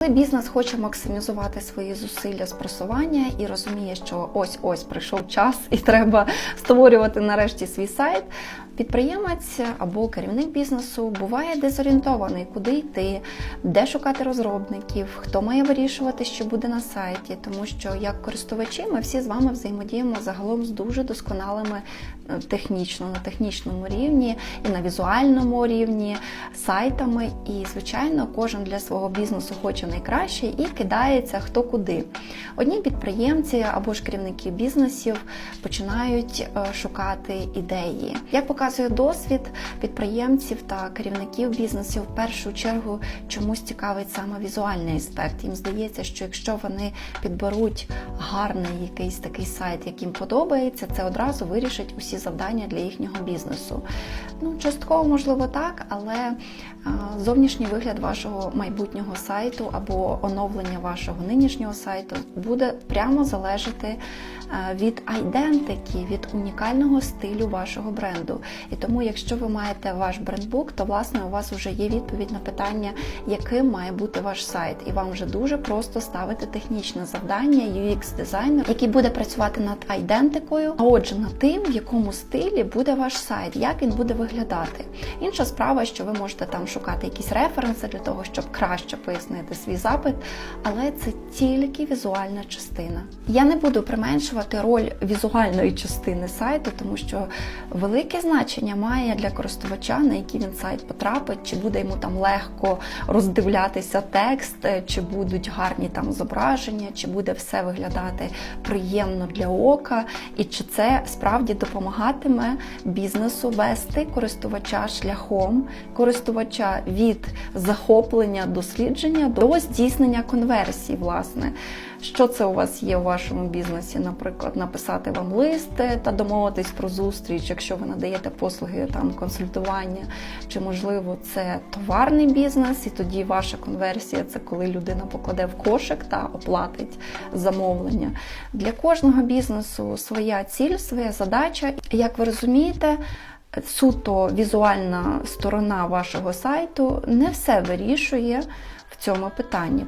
Коли бізнес хоче максимізувати свої зусилля з просування і розуміє, що ось ось прийшов час і треба створювати нарешті свій сайт. Підприємець або керівник бізнесу буває дезорієнтований, куди йти, де шукати розробників, хто має вирішувати, що буде на сайті, тому що як користувачі ми всі з вами взаємодіємо загалом з дуже досконалими е, технічно на технічному рівні і на візуальному рівні сайтами. І звичайно, кожен для свого бізнесу хоче найкраще і кидається хто куди. Одні підприємці або ж керівники бізнесів починають е, шукати ідеї. Як показує досвід підприємців та керівників бізнесів, в першу чергу чомусь цікавить саме візуальний аспект. Їм здається, що якщо вони підберуть гарний якийсь такий сайт, яким подобається, це одразу вирішить усі завдання для їхнього бізнесу. Ну, частково можливо так, але е, зовнішній вигляд вашого майбутнього сайту або оновлення вашого нинішнього сайту буде прямо залежати е, від айдентики, від унікального стилю вашого бренду. І тому, якщо ви маєте ваш брендбук, то власне у вас вже є відповідь на питання, яким має бути ваш сайт, і вам вже дуже просто ставити технічне завдання UX дизайнер, який буде працювати над айдентикою, а отже, над тим, в якому стилі буде ваш сайт, як він буде виглядати. Інша справа, що ви можете там шукати якісь референси для того, щоб краще пояснити свій запит, але це тільки візуальна частина. Я не буду применшувати роль візуальної частини сайту, тому що велике значення має для користувача, на який він сайт потрапить, чи буде йому там легко роздивлятися текст, е, чи будуть гарні там зображення, чи буде все виглядати приємно для ока, і чи це справді допомагатиме бізнесу вести користувача шляхом користувача від захоплення дослідження до здійснення конверсії, власне. Що це у вас є у вашому бізнесі? Наприклад, написати вам лист та домовитись про зустріч, якщо ви надаєте послуги там консультування, чи можливо це товарний бізнес, і тоді ваша конверсія це коли людина покладе в кошик та оплатить замовлення. Для кожного бізнесу своя ціль, своя задача. Як ви розумієте, суто візуальна сторона вашого сайту не все вирішує в цьому питанні.